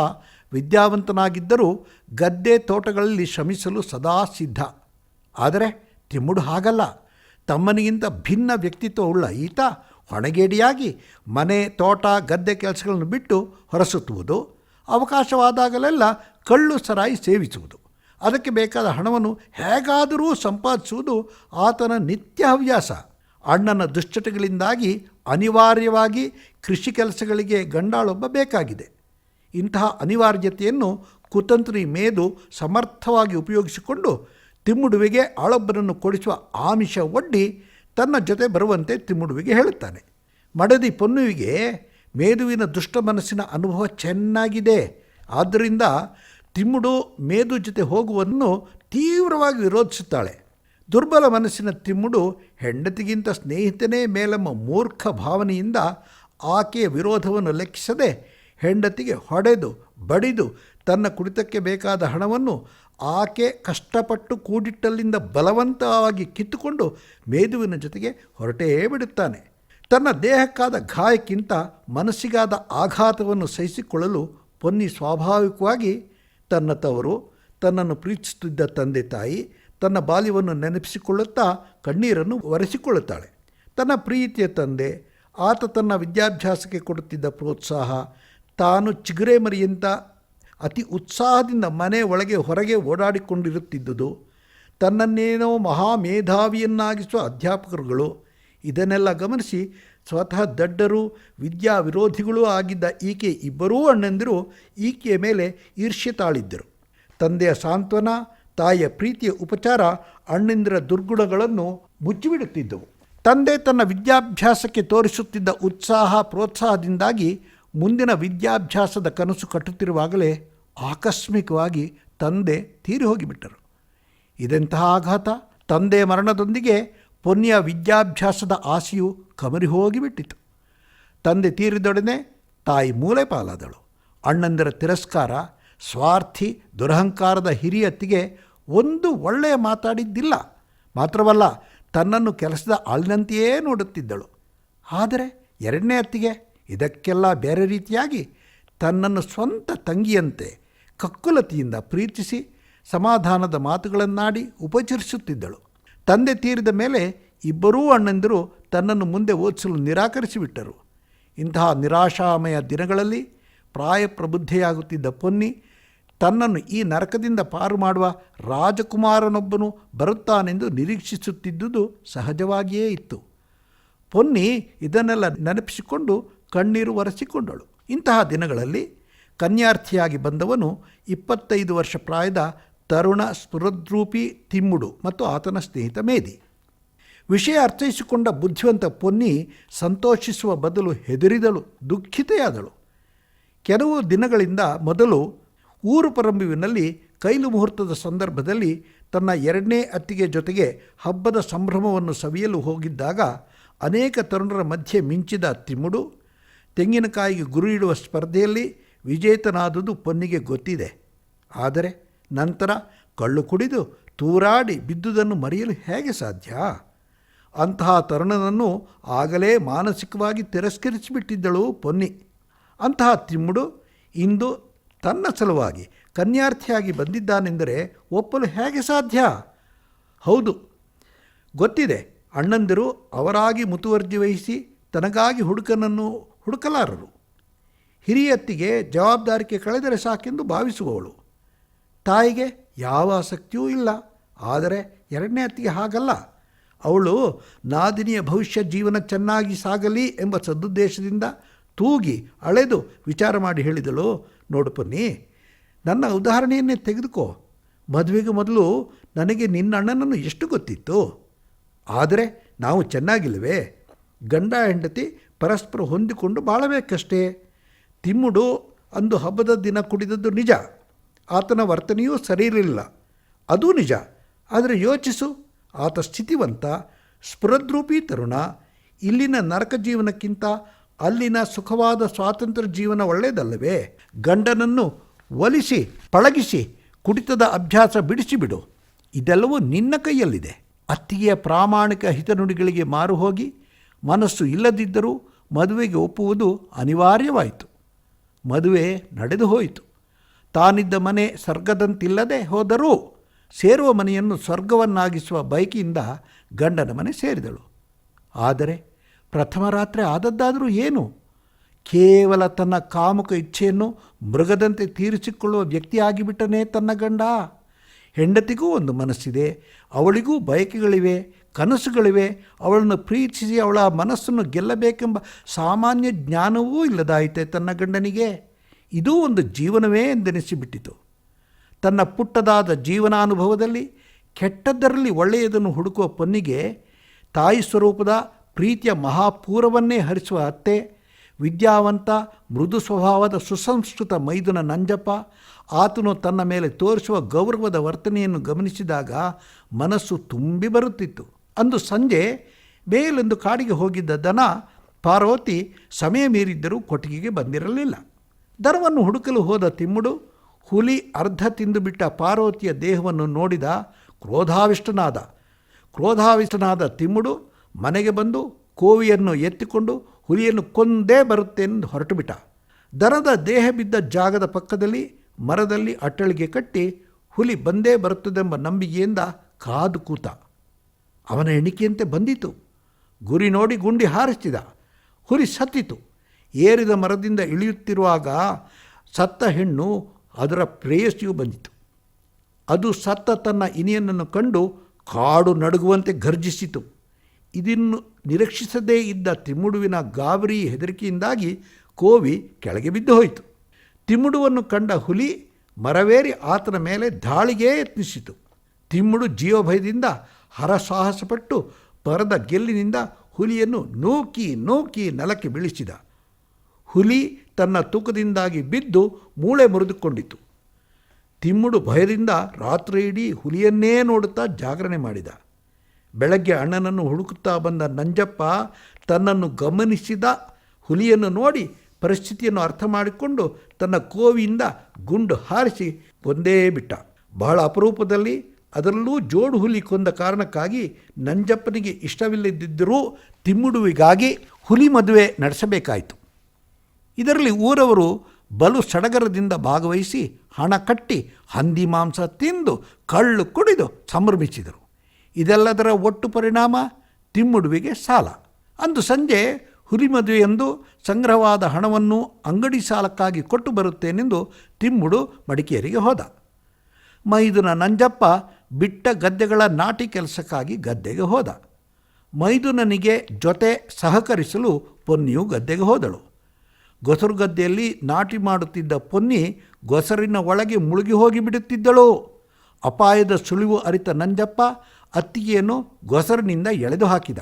ವಿದ್ಯಾವಂತನಾಗಿದ್ದರೂ ಗದ್ದೆ ತೋಟಗಳಲ್ಲಿ ಶ್ರಮಿಸಲು ಸದಾ ಸಿದ್ಧ. ಆದರೆ ತಿಮ್ಮುಡು ಹಾಗಲ್ಲ. ತಮ್ಮನಿಗಿಂತ ಭಿನ್ನ ವ್ಯಕ್ತಿತ್ವವುಳ್ಳ ಈತ ಹೊಣೆಗೇಡಿಯಾಗಿ ಮನೆ, ತೋಟ, ಗದ್ದೆ ಕೆಲಸಗಳನ್ನು ಬಿಟ್ಟು ಹೊರಸುತ್ತುವುದು ಅವಕಾಶವಾದಾಗಲೆಲ್ಲ ಕಳ್ಳು ಸರಾಯಿ ಸೇವಿಸುವುದು. ಅದಕ್ಕೆ ಬೇಕಾದ ಹಣವನ್ನು ಹೇಗಾದರೂ ಸಂಪಾದಿಸುವುದು ಆತನ ನಿತ್ಯ ಹವ್ಯಾಸ. ಅಣ್ಣನ ದುಶ್ಚಟಗಳಿಂದಾಗಿ ಅನಿವಾರ್ಯವಾಗಿ ಕೃಷಿ ಕೆಲಸಗಳಿಗೆ ಗಂಡಾಳೊಬ್ಬ ಬೇಕಾಗಿದೆ. ಇಂತಹ ಅನಿವಾರ್ಯತೆಯನ್ನು ಕುತಂತ್ರಿ ಮೇದು ಸಮರ್ಥವಾಗಿ ಉಪಯೋಗಿಸಿಕೊಂಡು ತಿಮ್ಮುಡುವಿಗೆ ಆಳೊಬ್ಬರನ್ನು ಕೊಡಿಸುವ ಆಮಿಷ ಒಡ್ಡಿ ತನ್ನ ಜೊತೆ ಬರುವಂತೆ ತಿಮ್ಮುಡುವಿಗೆ ಹೇಳುತ್ತಾನೆ. ಮಡದಿ ಪೊನ್ನುವಿಗೆ ಮೇದುವಿನ ದುಷ್ಟ ಮನಸ್ಸಿನ ಅನುಭವ ಚೆನ್ನಾಗಿದೆ. ಆದ್ದರಿಂದ ತಿಮ್ಮುಡು ಮೇದು ಜೊತೆ ಹೋಗುವನ್ನು ತೀವ್ರವಾಗಿ ವಿರೋಧಿಸುತ್ತಾಳೆ. ದುರ್ಬಲ ಮನಸ್ಸಿನ ತಿಮ್ಮುಡು ಹೆಂಡತಿಗಿಂತ ಸ್ನೇಹಿತನೇ ಮೇಲಮ್ಮ ಮೂರ್ಖ ಭಾವನೆಯಿಂದ ಆಕೆಯ ವಿರೋಧವನ್ನು ಲೆಕ್ಕಿಸದೆ ಹೆಂಡತಿಗೆ ಹೊಡೆದು, ಬಡಿದು ತನ್ನ ಕುಡಿತಕ್ಕೆ ಬೇಕಾದ ಹಣವನ್ನು ಆಕೆ ಕಷ್ಟಪಟ್ಟು ಕೂಡಿಟ್ಟಲ್ಲಿಂದ ಬಲವಂತವಾಗಿ ಕಿತ್ತುಕೊಂಡು ಮೇದುವಿನ ಜೊತೆಗೆ ಹೊರಟೇ ಬಿಡುತ್ತಾನೆ. ತನ್ನ ದೇಹಕ್ಕಾದ ಗಾಯಕ್ಕಿಂತ ಮನಸ್ಸಿಗಾದ ಆಘಾತವನ್ನು ಸಹಿಸಿಕೊಳ್ಳಲು ಪೊನ್ನಿ ಸ್ವಾಭಾವಿಕವಾಗಿ ತನ್ನ ತವರು, ತನ್ನನ್ನು ಪ್ರೀತಿಸುತ್ತಿದ್ದ ತಂದೆ ತಾಯಿ ತನ್ನ ಬಾಲ್ಯವನ್ನು ನೆನಪಿಸಿಕೊಳ್ಳುತ್ತಾ ಕಣ್ಣೀರನ್ನು ಒರೆಸಿಕೊಳ್ಳುತ್ತಾಳೆ. ತನ್ನ ಪ್ರೀತಿಯ ತಂದೆ, ಆತ ತನ್ನ ವಿದ್ಯಾಭ್ಯಾಸಕ್ಕೆ ಕೊಡುತ್ತಿದ್ದ ಪ್ರೋತ್ಸಾಹ ತಾನು ಚಿಗುರೆ ಮರಿಯಂತ ಅತಿ ಉತ್ಸಾಹದಿಂದ ಮನೆ ಒಳಗೆ ಹೊರಗೆ ಓಡಾಡಿಕೊಂಡಿರುತ್ತಿದ್ದುದು, ತನ್ನನ್ನೇನೋ ಮಹಾಮೇಧಾವಿಯನ್ನಾಗಿಸುವ ಅಧ್ಯಾಪಕರುಗಳು ಇದನ್ನೆಲ್ಲ ಗಮನಿಸಿ ಸ್ವತಃ ದಡ್ಡರು ವಿದ್ಯಾ ವಿರೋಧಿಗಳೂ ಆಗಿದ್ದ ಈಕೆ ಇಬ್ಬರೂ ಅಣ್ಣಂದಿರು ಈಕೆಯ ಮೇಲೆ ಈರ್ಷ್ಯೆ ತಾಳಿದ್ದರು. ತಂದೆಯ ಸಾಂತ್ವನ, ತಾಯಿಯ ಪ್ರೀತಿಯ ಉಪಚಾರ, ಅಣ್ಣಂದಿರ ದುರ್ಗುಣಗಳನ್ನು ಮುಚ್ಚಿಬಿಡುತ್ತಿದ್ದವು. ತಂದೆ ತನ್ನ ವಿದ್ಯಾಭ್ಯಾಸಕ್ಕೆ ತೋರಿಸುತ್ತಿದ್ದ ಉತ್ಸಾಹ, ಪ್ರೋತ್ಸಾಹದಿಂದಾಗಿ ಮುಂದಿನ ವಿದ್ಯಾಭ್ಯಾಸದ ಕನಸು ಕಟ್ಟುತ್ತಿರುವಾಗಲೇ ಆಕಸ್ಮಿಕವಾಗಿ ತಂದೆ ತೀರಿ ಹೋಗಿಬಿಟ್ಟರು. ಇದೆಂತಹ ಆಘಾತ? ತಂದೆ ಮರಣದೊಂದಿಗೆ ಪೊನ್ನಿಯ ವಿದ್ಯಾಭ್ಯಾಸದ ಆಸೆಯು ಕಮರಿ ಹೋಗಿಬಿಟ್ಟಿತು. ತಂದೆ ತೀರಿದೊಡನೆ ತಾಯಿ ಮೂಲೆ ಪಾಲಾದಳು. ಅಣ್ಣಂದಿರ ತಿರಸ್ಕಾರ, ಸ್ವಾರ್ಥಿ, ದುರಹಂಕಾರದ ಹಿರಿಯತ್ತಿಗೆ ಒಂದು ಒಳ್ಳೆಯ ಮಾತಾಡಿದ್ದಿಲ್ಲ. ಮಾತ್ರವಲ್ಲ, ತನ್ನನ್ನು ಕೆಲಸದ ಆಳಿನಂತೆಯೇ ನೋಡುತ್ತಿದ್ದಳು. ಆದರೆ ಎರಡನೇ ಅತ್ತಿಗೆ ಇದಕ್ಕೆಲ್ಲ ಬೇರೆ ರೀತಿಯಾಗಿ ತನ್ನನ್ನು ಸ್ವಂತ ತಂಗಿಯಂತೆ ಕಕ್ಕುಲತಿಯಿಂದ ಪ್ರೀತಿಸಿ ಸಮಾಧಾನದ ಮಾತುಗಳನ್ನಾಡಿ ಉಪಚರಿಸುತ್ತಿದ್ದಳು. ತಂದೆ ತೀರಿದ ಮೇಲೆ ಇಬ್ಬರೂ ಅಣ್ಣಂದಿರು ತನ್ನನ್ನು ಮುಂದೆ ಓದಿಸಲು ನಿರಾಕರಿಸಿಬಿಟ್ಟರು. ಇಂತಹ ನಿರಾಶಾಮಯ ದಿನಗಳಲ್ಲಿ ಪ್ರಾಯಪ್ರಬುದ್ಧೆಯಾಗುತ್ತಿದ್ದ ಪೊನ್ನಿ ತನ್ನನ್ನು ಈ ನರಕದಿಂದ ಪಾರು ಮಾಡುವ ರಾಜಕುಮಾರನೊಬ್ಬನು ಬರುತ್ತಾನೆಂದು ನಿರೀಕ್ಷಿಸುತ್ತಿದ್ದುದು ಸಹಜವಾಗಿಯೇ ಇತ್ತು. ಪೊನ್ನಿ ಇದನ್ನೆಲ್ಲ ನೆನಪಿಸಿಕೊಂಡು ಕಣ್ಣೀರು ಒರೆಸಿಕೊಂಡಳು. ಇಂತಹ ದಿನಗಳಲ್ಲಿ ಕನ್ಯಾರ್ಥಿಯಾಗಿ ಬಂದವನು ಇಪ್ಪತ್ತೈದು ವರ್ಷ ಪ್ರಾಯದ ತರುಣ ಸ್ಫುರದ್ರೂಪಿ ತಿಮ್ಮುಡು ಮತ್ತು ಆತನ ಸ್ನೇಹಿತ ಮೇದಿ ವಿಷಯ ಅರ್ಥೈಸಿಕೊಂಡ ಬುದ್ಧಿವಂತ ಪೊನ್ನಿ ಸಂತೋಷಿಸುವ ಬದಲು ಹೆದರಿದಳು, ದುಃಖಿತೆಯಾದಳು. ಕೆಲವು ದಿನಗಳಿಂದ ಮೊದಲು ಊರು ಪರಂಬುವಿನಲ್ಲಿ ಕೈಲು ಮುಹೂರ್ತದ ಸಂದರ್ಭದಲ್ಲಿ ತನ್ನ ಎರಡನೇ ಅತ್ತಿಗೆ ಜೊತೆಗೆ ಹಬ್ಬದ ಸಂಭ್ರಮವನ್ನು ಸವಿಯಲು ಹೋಗಿದ್ದಾಗ ಅನೇಕ ತರುಣರ ಮಧ್ಯೆ ಮಿಂಚಿದ ತಿಮ್ಮುಡು ತೆಂಗಿನಕಾಯಿಗೆ ಗುರು ಇಡುವ ಸ್ಪರ್ಧೆಯಲ್ಲಿ ವಿಜೇತನಾದುದು ಪೊನ್ನಿಗೆ ಗೊತ್ತಿದೆ. ಆದರೆ ನಂತರ ಕಳ್ಳು ಕುಡಿದು ತೂರಾಡಿ ಬಿದ್ದುದನ್ನು ಮರೆಯಲು ಹೇಗೆ ಸಾಧ್ಯ? ಅಂತಹ ತರುಣನನ್ನು ಆಗಲೇ ಮಾನಸಿಕವಾಗಿ ತಿರಸ್ಕರಿಸಿಬಿಟ್ಟಿದ್ದಳು ಪೊನ್ನಿ. ಅಂತಹ ತಿಮ್ಮುಡು ಇಂದು ತನ್ನ ಸಲುವಾಗಿ ಕನ್ಯಾರ್ಥಿಯಾಗಿ ಬಂದಿದ್ದಾನೆಂದರೆ ಒಪ್ಪಲು ಹೇಗೆ ಸಾಧ್ಯ? ಹೌದು, ಗೊತ್ತಿದೆ. ಅಣ್ಣಂದಿರು ಅವರಾಗಿ ಮುತುವರ್ಜಿ ವಹಿಸಿ ತನಗಾಗಿ ಹುಡುಕನನ್ನು ಹುಡುಕಲಾರರು. ಹಿರಿಯತ್ತಿಗೆ ಜವಾಬ್ದಾರಿಕೆ ಕಳೆದರೆ ಸಾಕೆಂದು ಭಾವಿಸುವವಳು. ತಾಯಿಗೆ ಯಾವ ಆಸಕ್ತಿಯೂ ಇಲ್ಲ, ಆದರೆ ಎರಡನೇ ಅತ್ತಿಗೆ ಹಾಗಲ್ಲ. ಅವಳು ನಾದಿನಿಯ ಭವಿಷ್ಯ ಜೀವನ ಚೆನ್ನಾಗಿ ಸಾಗಲಿ ಎಂಬ ಸದುದ್ದೇಶದಿಂದ ತೂಗಿ ಅಳೆದು ವಿಚಾರ ಮಾಡಿ ಹೇಳಿದಳು, ನೋಡು ಬನ್ನಿ ನನ್ನ ಉದಾಹರಣೆಯನ್ನೇ ತೆಗೆದುಕೋ. ಮದುವೆಗೆ ಮೊದಲು ನನಗೆ ನಿನ್ನ ಅಣ್ಣನನ್ನು ಎಷ್ಟು ಗೊತ್ತಿತ್ತು? ಆದರೆ ನಾವು ಚೆನ್ನಾಗಿಲ್ವೇ ಗಂಡ, ಹೆಂಡತಿ ಪರಸ್ಪರ ಹೊಂದಿಕೊಂಡು ಬಾಳಬೇಕಷ್ಟೇ. ತಿಮ್ಮುಡು ಅಂದು ಹಬ್ಬದ ದಿನ ಕುಡಿದದ್ದು ನಿಜ. ಆತನ ವರ್ತನೆಯೂ ಸರಿಯಿರಲಿಲ್ಲ. ಅದೂ ನಿಜ. ಆದರೆ ಯೋಚಿಸು. ಆತ ಸ್ಥಿತಿವಂತ, ಸ್ಫುರದ್ರೂಪಿ ತರುಣ. ಇಲ್ಲಿನ ನರಕ ಜೀವನಕ್ಕಿಂತ ಅಲ್ಲಿನ ಸುಖವಾದ ಸ್ವಾತಂತ್ರ್ಯ ಜೀವನ ಒಳ್ಳೆಯದಲ್ಲವೇ? ಗಂಡನನ್ನು ಒಲಿಸಿ, ಪಳಗಿಸಿ, ಕುಡಿತದ ಅಭ್ಯಾಸ ಬಿಡಿಸಿಬಿಡು. ಇದೆಲ್ಲವೂ ನಿನ್ನ ಕೈಯಲ್ಲಿದೆ. ಅತ್ತಿಗೆಯ ಪ್ರಾಮಾಣಿಕ ಹಿತನುಡಿಗಳಿಗೆ ಮಾರು ಹೋಗಿ ಮನಸ್ಸು ಇಲ್ಲದಿದ್ದರೂ ಮದುವೆಗೆ ಒಪ್ಪುವುದು ಅನಿವಾರ್ಯವಾಯಿತು. ಮದುವೆ ನಡೆದು ಹೋಯಿತು. ತಾನಿದ್ದ ಮನೆ ಸ್ವರ್ಗದಂತಿಲ್ಲದೆ ಹೋದರೂ ಸೇರುವ ಮನೆಯನ್ನು ಸ್ವರ್ಗವನ್ನಾಗಿಸುವ ಬೈಕಿಯಿಂದ ಗಂಡನ ಮನೆ ಸೇರಿದಳು. ಆದರೆ ಪ್ರಥಮ ರಾತ್ರಿ ಆದದ್ದಾದರೂ ಏನು? ಕೇವಲ ತನ್ನ ಕಾಮುಕ ಇಚ್ಛೆಯನ್ನು ಮೃಗದಂತೆ ತೀರಿಸಿಕೊಳ್ಳುವ ವ್ಯಕ್ತಿಯಾಗಿಬಿಟ್ಟನೇ ತನ್ನ ಗಂಡ. ಹೆಂಡತಿಗೂ ಒಂದು ಮನಸ್ಸಿದೆ, ಅವಳಿಗೂ ಬಯಕೆಗಳಿವೆ. ಕನಸುಗಳಿವೆ, ಅವಳನ್ನು ಪ್ರೀತಿಸಿ ಅವಳ ಮನಸ್ಸನ್ನು ಗೆಲ್ಲಬೇಕೆಂಬ ಸಾಮಾನ್ಯ ಜ್ಞಾನವೂ ಇಲ್ಲದಾಯಿತೆ ತನ್ನ ಗಂಡನಿಗೆ. ಇದೂ ಒಂದು ಜೀವನವೇ ಎಂದೆನಿಸಿಬಿಟ್ಟಿತು. ತನ್ನ ಪುಟ್ಟದಾದ ಜೀವನಾನುಭವದಲ್ಲಿ ಕೆಟ್ಟದ್ದರಲ್ಲಿ ಒಳ್ಳೆಯದನ್ನು ಹುಡುಕುವ ಪೊನ್ನಿಗೆ ತಾಯಿ ಸ್ವರೂಪದ ಪ್ರೀತಿಯ ಮಹಾಪೂರವನ್ನೇ ಹರಿಸುವ ಅತ್ತೆ, ವಿದ್ಯಾವಂತ, ಮೃದು ಸ್ವಭಾವದ ಸುಸಂಸ್ಕೃತ ಮೈದುನ ನಂಜಪ್ಪ, ಆತನು ತನ್ನ ಮೇಲೆ ತೋರಿಸುವ ಗೌರವದ ವರ್ತನೆಯನ್ನು ಗಮನಿಸಿದಾಗ ಮನಸ್ಸು ತುಂಬಿ ಬರುತ್ತಿತ್ತು. ಅಂದು ಸಂಜೆ ಮೇಲೊಂದು ಕಾಡಿಗೆ ಹೋಗಿದ್ದ ದನ ಪಾರ್ವತಿ ಸಮಯ ಮೀರಿದ್ದರೂ ಕೊಟ್ಟಿಗೆಗೆ ಬಂದಿರಲಿಲ್ಲ. ದನವನ್ನು ಹುಡುಕಲು ಹೋದ ತಿಮ್ಮುಡು ಹುಲಿ ಅರ್ಧ ತಿಂದುಬಿಟ್ಟ ಪಾರ್ವತಿಯ ದೇಹವನ್ನು ನೋಡಿದ ಕ್ರೋಧಾವಿಷ್ಟನಾದ. ಕ್ರೋಧಾವಿಷ್ಟನಾದ ತಿಮ್ಮುಡು ಮನೆಗೆ ಬಂದು ಕೋವಿಯನ್ನು ಎತ್ತಿಕೊಂಡು ಹುಲಿಯನ್ನು ಕೊಂದೇ ಬರುತ್ತೇನೆಂದು ಹೊರಟುಬಿಟ್ಟ. ದನದ ದೇಹ ಬಿದ್ದ ಜಾಗದ ಪಕ್ಕದಲ್ಲಿ ಮರದಲ್ಲಿ ಅಟ್ಟಳಿಗೆ ಕಟ್ಟಿ ಹುಲಿ ಬಂದೇ ಬರುತ್ತದೆಂಬ ನಂಬಿಕೆಯಿಂದ ಕಾದು ಕೂತ. ಅವನ ಎಣಿಕೆಯಂತೆ ಬಂದಿತು. ಗುರಿ ನೋಡಿ ಗುಂಡಿ ಹಾರಿಸ್ತಿದ. ಹುರಿ ಸತ್ತಿತು. ಏರಿದ ಮರದಿಂದ ಇಳಿಯುತ್ತಿರುವಾಗ ಸತ್ತ ಹೆಣ್ಣು ಅದರ ಪ್ರೇಯಸಿಯು ಬಂದಿತು. ಅದು ಸತ್ತ ತನ್ನ ಇನಿಯನನ್ನು ಕಂಡು ಕಾಡು ನಡುಗುವಂತೆ ಗರ್ಜಿಸಿತು ಇದನ್ನು ನಿರೀಕ್ಷಿಸದೇ ಇದ್ದ ತಿಮ್ಮುಡುವಿನ ಗಾಬರಿ ಹೆದರಿಕೆಯಿಂದಾಗಿ ಕೋವಿ ಕೆಳಗೆ ಬಿದ್ದು ಹೋಯಿತು. ತಿಮ್ಮುಡುವನ್ನು ಕಂಡ ಹುಲಿ ಮರವೇರಿ ಆತನ ಮೇಲೆ ದಾಳಿಗೆ ಯತ್ನಿಸಿತು. ತಿಮ್ಮುಡು ಜೀವಭಯದಿಂದ ಹರಸಾಹಸಪಟ್ಟು ಪರದ ಗೆಲ್ಲಿನಿಂದ ಹುಲಿಯನ್ನು ನೂಕಿ ನೂಕಿ ನೆಲಕ್ಕೆ ಬೀಳಿಸಿದ. ಹುಲಿ ತನ್ನ ತೂಕದಿಂದಾಗಿ ಬಿದ್ದು ಮೂಳೆ ಮುರಿದುಕೊಂಡಿತು. ತಿಮ್ಮುಡು ಭಯದಿಂದ ರಾತ್ರಿಯಿಡೀ ಹುಲಿಯನ್ನೇ ನೋಡುತ್ತಾ ಜಾಗರಣೆ ಮಾಡಿದ. ಬೆಳಗ್ಗೆ ಅಣ್ಣನನ್ನು ಹುಡುಕುತ್ತಾ ಬಂದ ನಂಜಪ್ಪ ತನ್ನನ್ನು ಗಮನಿಸಿದ. ಹುಲಿಯನ್ನು ನೋಡಿ ಪರಿಸ್ಥಿತಿಯನ್ನು ಅರ್ಥ ಮಾಡಿಕೊಂಡು ತನ್ನ ಕೋವಿಯಿಂದ ಗುಂಡು ಹಾರಿಸಿ ಒಂದೇ ಬಿಟ್ಟ. ಬಹಳ ಅಪರೂಪದಲ್ಲಿ ಅದರಲ್ಲೂ ಜೋಡು ಹುಲಿ ಕೊಂದ ಕಾರಣಕ್ಕಾಗಿ ನಂಜಪ್ಪನಿಗೆ ಇಷ್ಟವಿಲ್ಲದಿದ್ದರೂ ತಿಮ್ಮುಡುವಿಗಾಗಿ ಹುಲಿ ಮದುವೆ ನಡೆಸಬೇಕಾಯಿತು. ಇದರಲ್ಲಿ ಊರವರು ಬಲು ಸಡಗರದಿಂದ ಭಾಗವಹಿಸಿ ಹಣ ಕಟ್ಟಿ ಹಂದಿ ಮಾಂಸ ತಿಂದು ಕಳ್ಳು ಕುಡಿದು ಸಂಭ್ರಮಿಸಿದರು. ಇದೆಲ್ಲದರ ಒಟ್ಟು ಪರಿಣಾಮ ತಿಮ್ಮುಡುವಿಗೆ ಸಾಲ. ಅಂದು ಸಂಜೆ ಹುಲಿ ಮದುವೆಯಂದು ಸಂಗ್ರಹವಾದ ಹಣವನ್ನು ಅಂಗಡಿ ಸಾಲಕ್ಕಾಗಿ ಕೊಟ್ಟು ಬರುತ್ತೇನೆಂದು ತಿಮ್ಮುಡು ಮಡಿಕೇರಿಗೆ ಹೋದ. ಮೈದುನ ನಂಜಪ್ಪ ಬಿಟ್ಟ ಗದ್ದೆಗಳ ನಾಟಿ ಕೆಲಸಕ್ಕಾಗಿ ಗದ್ದೆಗೆ ಹೋದ. ಮೈದುನನಿಗೆ ಜೊತೆ ಸಹಕರಿಸಲು ಪೊನ್ನಿಯು ಗದ್ದೆಗೆ ಹೋದಳು. ಗೊಸರು ಗದ್ದೆಯಲ್ಲಿ ನಾಟಿ ಮಾಡುತ್ತಿದ್ದ ಪೊನ್ನಿ ಗೊಸರಿನ ಒಳಗೆ ಮುಳುಗಿ ಹೋಗಿಬಿಡುತ್ತಿದ್ದಳು ಅಪಾಯದ ಸುಳಿವು ಅರಿತ ನಂಜಪ್ಪ ಅತ್ತಿಗೆಯನ್ನು ಗೊಸರಿನಿಂದ ಎಳೆದು ಹಾಕಿದ.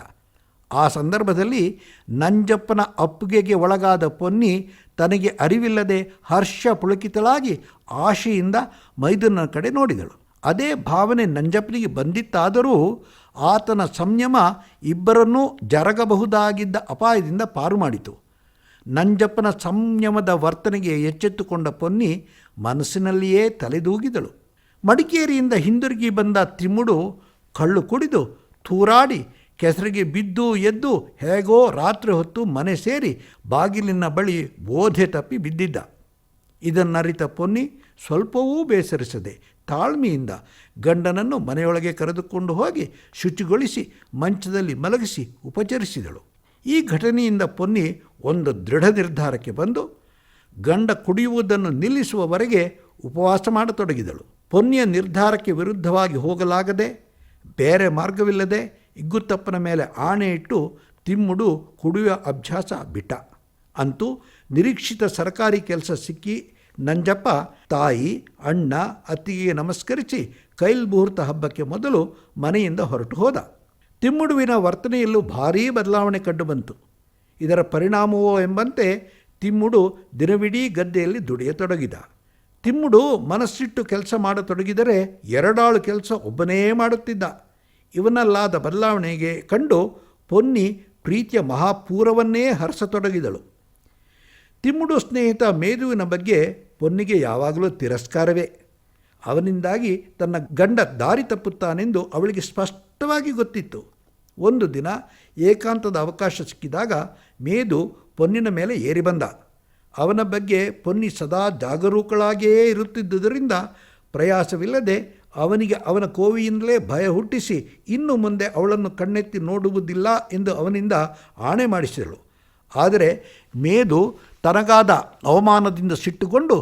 ಆ ಸಂದರ್ಭದಲ್ಲಿ ನಂಜಪ್ಪನ ಅಪ್ಪುಗೆಗೆ ಒಳಗಾದ ಪೊನ್ನಿ ತನಗೆ ಅರಿವಿಲ್ಲದೆ ಹರ್ಷ ಪುಳಕಿತಳಾಗಿ ಆಶೆಯಿಂದ ಮೈದುನ ಕಡೆ ನೋಡಿದಳು. ಅದೇ ಭಾವನೆ ನಂಜಪ್ಪನಿಗೆ ಬಂದಿತ್ತಾದರೂ ಆತನ ಸಂಯಮ ಇಬ್ಬರನ್ನೂ ಜರಗಬಹುದಾಗಿದ್ದ ಅಪಾಯದಿಂದ ಪಾರು ಮಾಡಿತು. ನಂಜಪ್ಪನ ಸಂಯಮದ ವರ್ತನೆಗೆ ಎಚ್ಚೆತ್ತುಕೊಂಡ ಪೊನ್ನಿ ಮನಸ್ಸಿನಲ್ಲಿಯೇ ತಲೆದೂಗಿದಳು. ಮಡಿಕೇರಿಯಿಂದ ಹಿಂದಿರುಗಿ ಬಂದ ತಿಮ್ಮುಡು ಕಳ್ಳು ಕುಡಿದು ತೂರಾಡಿ ಕೆಸರಿಗೆ ಬಿದ್ದು ಎದ್ದು ಹೇಗೋ ರಾತ್ರಿ ಹೊತ್ತು ಮನೆ ಸೇರಿ ಬಾಗಿಲಿನ ಬಳಿ ಬೋಧೆ ತಪ್ಪಿ ಬಿದ್ದಿದ್ದ. ಇದನ್ನರಿತ ಪೊನ್ನಿ ಸ್ವಲ್ಪವೂ ಬೇಸರಿಸದೆ ತಾಳ್ಮೆಯಿಂದ ಗಂಡನನ್ನು ಮನೆಯೊಳಗೆ ಕರೆದುಕೊಂಡು ಹೋಗಿ ಶುಚಿಗೊಳಿಸಿ ಮಂಚದಲ್ಲಿ ಮಲಗಿಸಿ ಉಪಚರಿಸಿದಳು. ಈ ಘಟನೆಯಿಂದ ಪೊನ್ನಿ ಒಂದು ದೃಢ ನಿರ್ಧಾರಕ್ಕೆ ಬಂದು ಗಂಡ ಕುಡಿಯುವುದನ್ನು ನಿಲ್ಲಿಸುವವರೆಗೆ ಉಪವಾಸ ಮಾಡತೊಡಗಿದಳು. ಪೊನ್ನಿಯ ನಿರ್ಧಾರಕ್ಕೆ ವಿರುದ್ಧವಾಗಿ ಹೋಗಲಾಗದೆ ಬೇರೆ ಮಾರ್ಗವಿಲ್ಲದೆ ಇಗ್ಗುತ್ತಪ್ಪನ ಮೇಲೆ ಆಣೆ ಇಟ್ಟು ತಿಮ್ಮುಡು ಕುಡಿಯುವ ಅಭ್ಯಾಸ ಬಿಟ್ಟ. ಅಂತೂ ನಿರೀಕ್ಷಿತ ಸರ್ಕಾರಿ ಕೆಲಸ ಸಿಕ್ಕಿ ನಂಜಪ್ಪ, ತಾಯಿ, ಅಣ್ಣ, ಅತ್ತಿಗೆಗೆ ನಮಸ್ಕರಿಸಿ ಕೈಲ್ ಮುಹೂರ್ತ ಹಬ್ಬಕ್ಕೆ ಮೊದಲು ಮನೆಯಿಂದ ಹೊರಟು ಹೋದ. ತಿಮ್ಮುಡುವಿನ ವರ್ತನೆಯಲ್ಲೂ ಭಾರೀ ಬದಲಾವಣೆ ಕಂಡುಬಂತು ಇದರ ಪರಿಣಾಮವೋ ಎಂಬಂತೆ ತಿಮ್ಮುಡು ದಿನವಿಡೀ ಗದ್ದೆಯಲ್ಲಿ ದುಡಿಯತೊಡಗಿದ. ತಿಮ್ಮುಡು ಮನಸ್ಸಿಟ್ಟು ಕೆಲಸ ಮಾಡತೊಡಗಿದರೆ ಎರಡಾಳು ಕೆಲಸ ಒಬ್ಬನೇ ಮಾಡುತ್ತಿದ್ದ. ಇವನಲ್ಲಾದ ಬದಲಾವಣೆಗೆ ಕಂಡು ಪೊನ್ನಿ ಪ್ರೀತಿಯ ಮಹಾಪೂರವನ್ನೇ ಹರಿಸತೊಡಗಿದಳು. ತಿಮ್ಮುಡು ಸ್ನೇಹಿತ ಮೇದುವಿನ ಬಗ್ಗೆ ಪೊನ್ನಿಗೆ ಯಾವಾಗಲೂ ತಿರಸ್ಕಾರವೇ. ಅವನಿಂದಾಗಿ ತನ್ನ ಗಂಡ ದಾರಿ ತಪ್ಪುತ್ತಾನೆಂದು ಅವಳಿಗೆ ಸ್ಪಷ್ಟವಾಗಿ ಗೊತ್ತಿತ್ತು. ಒಂದು ದಿನ ಏಕಾಂತದ ಅವಕಾಶ ಸಿಕ್ಕಿದಾಗ ಮೇದು ಪೊನ್ನಿನ ಮೇಲೆ ಏರಿ ಬಂದ. ಅವನ ಬಗ್ಗೆ ಪೊನ್ನಿ ಸದಾ ಜಾಗರೂಕಳಾಗಿಯೇ ಇರುತ್ತಿದ್ದುದರಿಂದ ಪ್ರಯಾಸವಿಲ್ಲದೆ ಅವನಿಗೆ ಅವನ ಕೋವಿಯಿಂದಲೇ ಭಯ ಹುಟ್ಟಿಸಿ ಇನ್ನು ಮುಂದೆ ಅವಳನ್ನು ಕಣ್ಣೆತ್ತಿ ನೋಡುವುದಿಲ್ಲ ಎಂದು ಅವನಿಂದ ಆಣೆ ಮಾಡಿಸಿದಳು. ಆದರೆ ಮೇದು ತನಗಾದ ಅವಮಾನದಿಂದ ಸಿಟ್ಟುಕೊಂಡು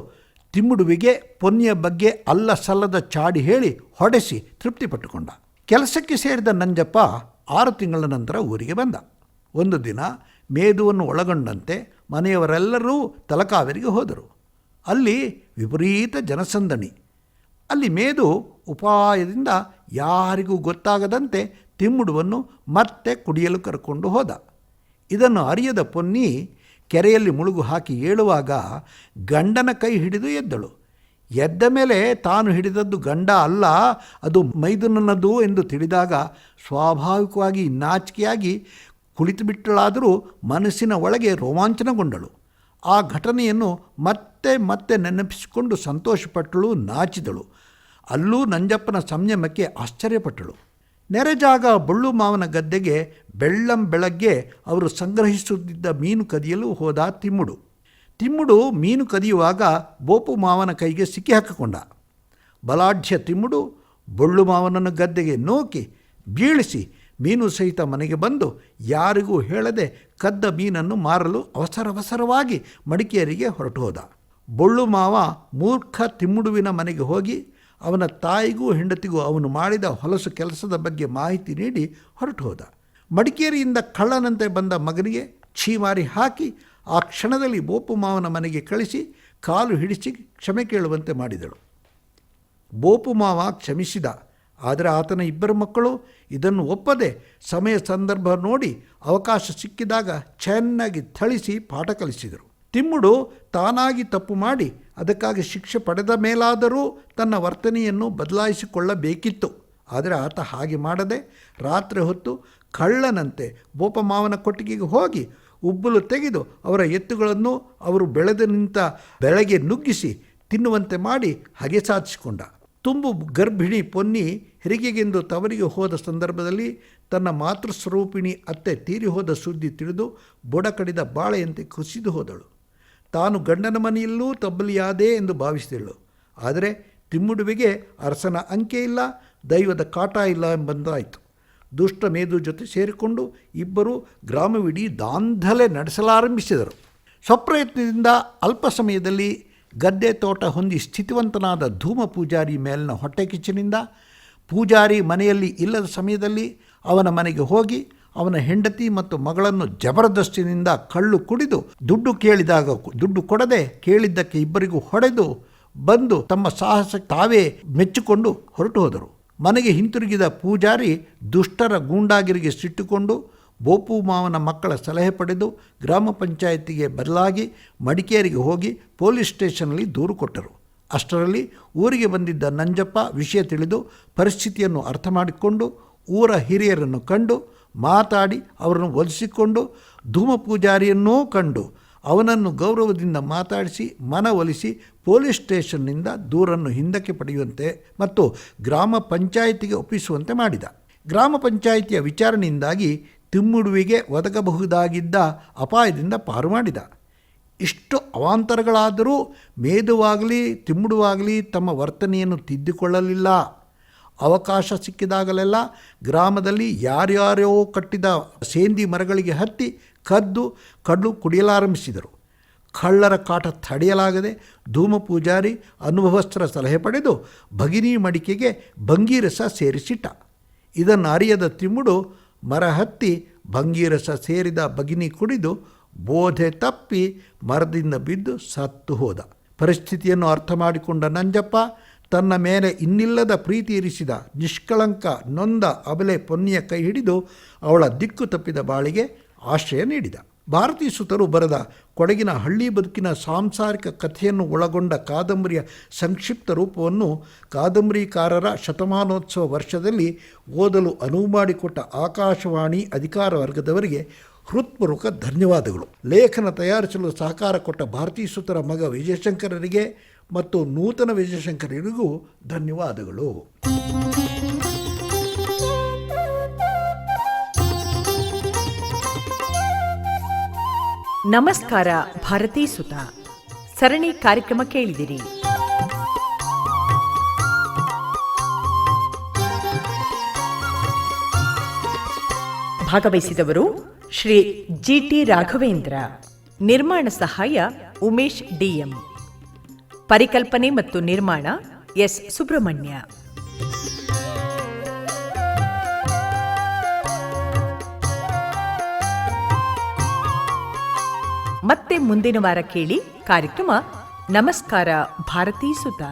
ತಿಮ್ಮುಡುವಿಗೆ ಪೊನ್ನಿಯ ಬಗ್ಗೆ ಅಲ್ಲ ಸಲ್ಲದ ಚಾಡಿ ಹೇಳಿ ಹೊಡೆಸಿ ತೃಪ್ತಿಪಟ್ಟುಕೊಂಡ. ಕೆಲಸಕ್ಕೆ ಸೇರಿದ ನಂಜಪ್ಪ ಆರು ತಿಂಗಳ ನಂತರ ಊರಿಗೆ ಬಂದ. ಒಂದು ದಿನ ಮೇದುವನ್ನು ಒಳಗೊಂಡಂತೆ ಮನೆಯವರೆಲ್ಲರೂ ತಲಕಾವೇರಿಗೆ ಹೋದರು. ಅಲ್ಲಿ ವಿಪರೀತ ಜನಸಂದಣಿ. ಅಲ್ಲಿ ಮೇದು ಉಪಾಯದಿಂದ ಯಾರಿಗೂ ಗೊತ್ತಾಗದಂತೆ ತಿಮ್ಮುಡುವನ್ನು ಮತ್ತೆ ಕುಡಿಯಲು ಕರ್ಕೊಂಡು ಹೋದ. ಇದನ್ನು ಅರಿಯದ ಪೊನ್ನಿ ಕೆರೆಯಲ್ಲಿ ಮುಳುಗು ಹಾಕಿ ಏಳುವಾಗ ಗಂಡನ ಕೈ ಹಿಡಿದು ಎದ್ದಳು. ಎದ್ದ ಮೇಲೆ ತಾನು ಹಿಡಿದದ್ದು ಗಂಡ ಅಲ್ಲ, ಅದು ಮೈದುನನ್ನದು ಎಂದು ತಿಳಿದಾಗ ಸ್ವಾಭಾವಿಕವಾಗಿ ನಾಚಿಕೆಯಾಗಿ ಕುಳಿತುಬಿಟ್ಟಳಾದರೂ ಮನಸ್ಸಿನ ಒಳಗೆ ರೋಮಾಂಚನಗೊಂಡಳು. ಆ ಘಟನೆಯನ್ನು ಮತ್ತೆ ಮತ್ತೆ ನೆನಪಿಸಿಕೊಂಡು ಸಂತೋಷಪಟ್ಟಳು, ನಾಚಿದಳು. ಅಲ್ಲೂ ನಂಜಪ್ಪನ ಸಂಯಮಕ್ಕೆ ಆಶ್ಚರ್ಯಪಟ್ಟಳು. ನೆರೆಜಾಗ ಬಳ್ಳು ಮಾವನ ಗದ್ದೆಗೆ ಬೆಳ್ಳಂ ಬೆಳಗ್ಗೆ ಅವರು ಸಂಗ್ರಹಿಸುತ್ತಿದ್ದ ಮೀನು ಕದಿಯಲು ಹೋದ ತಿಮ್ಮುಡು. ತಿಮ್ಮುಡು ಮೀನು ಕದಿಯುವಾಗ ಬೋಪು ಮಾವನ ಕೈಗೆ ಸಿಕ್ಕಿ ಹಾಕಿಕೊಂಡ. ಬಲಾಢ್ಯ ತಿಮ್ಮುಡು ಬೊಳ್ಳು ಮಾವನನ್ನು ಗದ್ದೆಗೆ ನೋಕಿ ಬೀಳಿಸಿ ಮೀನು ಸಹಿತ ಮನೆಗೆ ಬಂದು ಯಾರಿಗೂ ಹೇಳದೆ ಕದ್ದ ಮೀನನ್ನು ಮಾರಲು ಅವಸರವಸರವಾಗಿ ಮಡಿಕೇರಿಗೆ ಹೊರಟು ಹೋದ. ಬೊಳ್ಳು ಮಾವ ಮೂರ್ಖ ತಿಮ್ಮುಡುವಿನ ಮನೆಗೆ ಹೋಗಿ ಅವನ ತಾಯಿಗೂ ಹೆಂಡತಿಗೂ ಅವನು ಮಾಡಿದ ಹೊಲಸು ಕೆಲಸದ ಬಗ್ಗೆ ಮಾಹಿತಿ ನೀಡಿ ಹೊರಟು ಹೋದ. ಮಡಿಕೇರಿಯಿಂದ ಕಳ್ಳನಂತೆ ಬಂದ ಮಗನಿಗೆ ಛೀಮಾರಿ ಹಾಕಿ ಆ ಕ್ಷಣದಲ್ಲಿ ಬೋಪು ಮಾವನ ಮನೆಗೆ ಕಳಿಸಿ ಕಾಲು ಹಿಡಿಸಿ ಕ್ಷಮೆ ಕೇಳುವಂತೆ ಮಾಡಿದಳು. ಬೋಪು ಮಾವ ಕ್ಷಮಿಸಿದ, ಆದರೆ ಆತನ ಇಬ್ಬರು ಮಕ್ಕಳು ಇದನ್ನು ಒಪ್ಪದೆ ಸಮಯ ಸಂದರ್ಭ ನೋಡಿ ಅವಕಾಶ ಸಿಕ್ಕಿದಾಗ ಚೆನ್ನಾಗಿ ಥಳಿಸಿ ಪಾಠ ಕಲಿಸಿದರು. ತಿಮ್ಮುಡು ತಾನಾಗಿ ತಪ್ಪು ಮಾಡಿ ಅದಕ್ಕಾಗಿ ಶಿಕ್ಷೆ ಪಡೆದ ಮೇಲಾದರೂ ತನ್ನ ವರ್ತನೆಯನ್ನು ಬದಲಾಯಿಸಿಕೊಳ್ಳಬೇಕಿತ್ತು. ಆದರೆ ಆತ ಹಾಗೆ ಮಾಡದೆ ರಾತ್ರಿ ಹೊತ್ತು ಕಳ್ಳನಂತೆ ಬೋಪಮಾವನ ಕೊಟ್ಟಿಗೆಗೆ ಹೋಗಿ ಉಬ್ಬಲು ತೆಗೆದು ಅವರ ಎತ್ತುಗಳನ್ನು ಅವರು ಬೆಳೆದು ನಿಂತ ಬೆಳೆಗೆ ನುಗ್ಗಿಸಿ ತಿನ್ನುವಂತೆ ಮಾಡಿ ಹಗೆ ಸಾಧಿಸಿಕೊಂಡ. ತುಂಬು ಗರ್ಭಿಣಿ ಪೊನ್ನಿ ಹೆರಿಗೆಗೆಂದು ತವರಿಗೆ ಹೋದ ಸಂದರ್ಭದಲ್ಲಿ ತನ್ನ ಮಾತೃಸ್ವರೂಪಿಣಿ ಅತ್ತೆ ತೀರಿ ಹೋದ ಸುದ್ದಿ ತಿಳಿದು ಬುಡಕಡಿದ ಬಾಳೆಯಂತೆ ಕುಸಿದು ಹೋದಳು. ತಾನು ಗಂಡನ ಮನೆಯಲ್ಲೂ ತಬ್ಬಲಿಯಾದೆ ಎಂದು ಭಾವಿಸಿದಳು. ಆದರೆ ತಿಮ್ಮುಡುವಿಗೆ ಅರಸನ ಅಂಕೆ ಇಲ್ಲ, ದೈವದ ಕಾಟ ಇಲ್ಲ ಎಂಬಂದಾಯಿತು ದುಷ್ಟ ಮೇದು ಜೊತೆ ಸೇರಿಕೊಂಡು ಇಬ್ಬರು ಗ್ರಾಮವಿಡೀ ದಾಂಧಲೆ ನಡೆಸಲಾರಂಭಿಸಿದರು. ಸ್ವಪ್ರಯತ್ನದಿಂದ ಅಲ್ಪ ಸಮಯದಲ್ಲಿ ಗದ್ದೆ ತೋಟ ಹೊಂದಿ ಸ್ಥಿತಿವಂತನಾದ ಧೂಮ ಪೂಜಾರಿ ಮೇಲಿನ ಹೊಟ್ಟೆ ಕಿಚ್ಚಿನಿಂದ ಪೂಜಾರಿ ಮನೆಯಲ್ಲಿ ಇಲ್ಲದ ಸಮಯದಲ್ಲಿ ಅವನ ಮನೆಗೆ ಹೋಗಿ ಅವನ ಹೆಂಡತಿ ಮತ್ತು ಮಗಳನ್ನು ಜಬರದಸ್ತಿನಿಂದ ಕಳ್ಳು ಕುಡಿದು ದುಡ್ಡು ಕೇಳಿದಾಗ ದುಡ್ಡು ಕೊಡದೆ ಕೇಳಿದ್ದಕ್ಕೆ ಇಬ್ಬರಿಗೂ ಹೊಡೆದು ಬಂದು ತಮ್ಮ ಸಾಹಸ ತಾವೇ ಮೆಚ್ಚಿಕೊಂಡು ಹೊರಟು ಹೋದರು. ಮನೆಗೆ ಹಿಂತಿರುಗಿದ ಪೂಜಾರಿ ದುಷ್ಟರ ಗೂಂಡಾಗಿರಿಗೆ ಸಿಟ್ಟುಕೊಂಡು ಬೋಪು ಮಾವನ ಮಕ್ಕಳ ಸಲಹೆ ಪಡೆದು ಗ್ರಾಮ ಪಂಚಾಯತಿಗೆ ಬದಲಾಗಿ ಮಡಿಕೇರಿಗೆ ಹೋಗಿ ಪೊಲೀಸ್ ಸ್ಟೇಷನ್ನಲ್ಲಿ ದೂರು ಕೊಟ್ಟರು. ಅಷ್ಟರಲ್ಲಿ ಊರಿಗೆ ಬಂದಿದ್ದ ನಂಜಪ್ಪ ವಿಷಯ ತಿಳಿದು ಪರಿಸ್ಥಿತಿಯನ್ನು ಅರ್ಥ ಮಾಡಿಕೊಂಡು ಊರ ಹಿರಿಯರನ್ನು ಕಂಡು ಮಾತಾಡಿ ಅವರನ್ನು ಒಲಿಸಿಕೊಂಡು ಧೂಮ ಪೂಜಾರಿಯನ್ನೂ ಕಂಡು ಅವನನ್ನು ಗೌರವದಿಂದ ಮಾತಾಡಿಸಿ, ಮನವೊಲಿಸಿ ಪೊಲೀಸ್ ಸ್ಟೇಷನ್ನಿಂದ ದೂರನ್ನು ಹಿಂದಕ್ಕೆ ಪಡೆಯುವಂತೆ ಮತ್ತು ಗ್ರಾಮ ಪಂಚಾಯಿತಿಗೆ ಒಪ್ಪಿಸುವಂತೆ ಮಾಡಿದ. ಗ್ರಾಮ ಪಂಚಾಯಿತಿಯ ವಿಚಾರಣೆಯಿಂದಾಗಿ ತಿಮ್ಮುಡುವಿಗೆ ಒದಗಬಹುದಾಗಿದ್ದ ಅಪಾಯದಿಂದ ಪಾರು ಮಾಡಿದ. ಇಷ್ಟು ಅವಾಂತರಗಳಾದರೂ ಮೇದುವಾಗಲಿ, ತಿಮ್ಮುಡುವಾಗಲಿ ತಮ್ಮ ವರ್ತನೆಯನ್ನು ತಿದ್ದಿಕೊಳ್ಳಲಿಲ್ಲ. ಅವಕಾಶ ಸಿಕ್ಕಿದಾಗಲೆಲ್ಲ ಗ್ರಾಮದಲ್ಲಿ ಯಾರ್ಯಾರೋ ಕಟ್ಟಿದ ಸೇಂದಿ ಮರಗಳಿಗೆ ಹತ್ತಿ ಕದ್ದು, ಕಡ್ಲು ಕುಡಿಯಲಾರಂಭಿಸಿದರು. ಕಳ್ಳರ ಕಾಟ ತಡೆಯಲಾಗದೆ ಧೂಮ ಪೂಜಾರಿ, ಅನುಭವಸ್ಥರ ಸಲಹೆ ಪಡೆದು ಭಗಿನಿ ಮಡಿಕೆಗೆ ಭಂಗೀರಸ ಸೇರಿಸಿಟ್ಟ. ಇದನ್ನು ಅರಿಯದ ತಿಮ್ಮುಡು ಮರ ಹತ್ತಿ ಭಂಗೀರಸ ಸೇರಿದ ಭಗಿನಿ ಕುಡಿದು ಬೋಧೆ ತಪ್ಪಿ ಮರದಿಂದ ಬಿದ್ದು ಸತ್ತು ಹೋದ. ಪರಿಸ್ಥಿತಿಯನ್ನು ಅರ್ಥ ಮಾಡಿಕೊಂಡ ನಂಜಪ್ಪ ತನ್ನ ಮೇಲೆ ಇನ್ನಿಲ್ಲದ ಪ್ರೀತಿ ಇರಿಸಿದ ನಿಷ್ಕಳಂಕ ನೊಂದ ಅಬಲೆ ಪೊನ್ನಿಯ ಕೈ ಹಿಡಿದು ಅವಳ ದಿಕ್ಕು ತಪ್ಪಿದ ಬಾಳಿಗೆ ಆಶ್ರಯ ನೀಡಿದ. ಭಾರತೀ ಸುತರು ಬರೆದ ಕೊಡಗಿನ ಹಳ್ಳಿ ಬದುಕಿನ ಸಾಂಸಾರಿಕ ಕಥೆಯನ್ನು ಒಳಗೊಂಡ ಕಾದಂಬರಿಯ ಸಂಕ್ಷಿಪ್ತ ರೂಪವನ್ನು ಕಾದಂಬರಿಕಾರರ ಶತಮಾನೋತ್ಸವ ವರ್ಷದಲ್ಲಿ ಓದಲು ಅನುವು ಮಾಡಿಕೊಟ್ಟ ಆಕಾಶವಾಣಿ ಅಧಿಕಾರ ವರ್ಗದವರಿಗೆ ಹೃತ್ಪೂರ್ವಕ ಧನ್ಯವಾದಗಳು. ಲೇಖನ ತಯಾರಿಸಲು ಸಹಕಾರ ಕೊಟ್ಟ ಭಾರತೀ ಸುತರ ಮಗ ವಿಜಯಶಂಕರರಿಗೆ ಮತ್ತು ನೂತನ ವಿಜಯಶಂಕರರಿಗೂ ಧನ್ಯವಾದಗಳು. ನಮಸ್ಕಾರ ಭಾರತೀ ಸುತ. ಸರಣಿ ಕಾರ್ಯಕ್ರಮ ಕೇಳಿದಿರಿ. ಭಾಗವಹಿಸಿದವರು ಶ್ರೀ ಜಿಟಿ ರಾಘವೇಂದ್ರ. ನಿರ್ಮಾಣ ಸಹಾಯ ಉಮೇಶ್ ಡಿಎಂ ಪರಿಕಲ್ಪನೆ ಮತ್ತು ನಿರ್ಮಾಣ ಎಸ್. ಸುಬ್ರಹ್ಮಣ್ಯ. ಮತ್ತೆ ಮುಂದಿನ ವಾರ ಕೇಳಿ ಕಾರ್ಯಕ್ರಮ ನಮಸ್ಕಾರ ಭಾರತೀ ಸುತ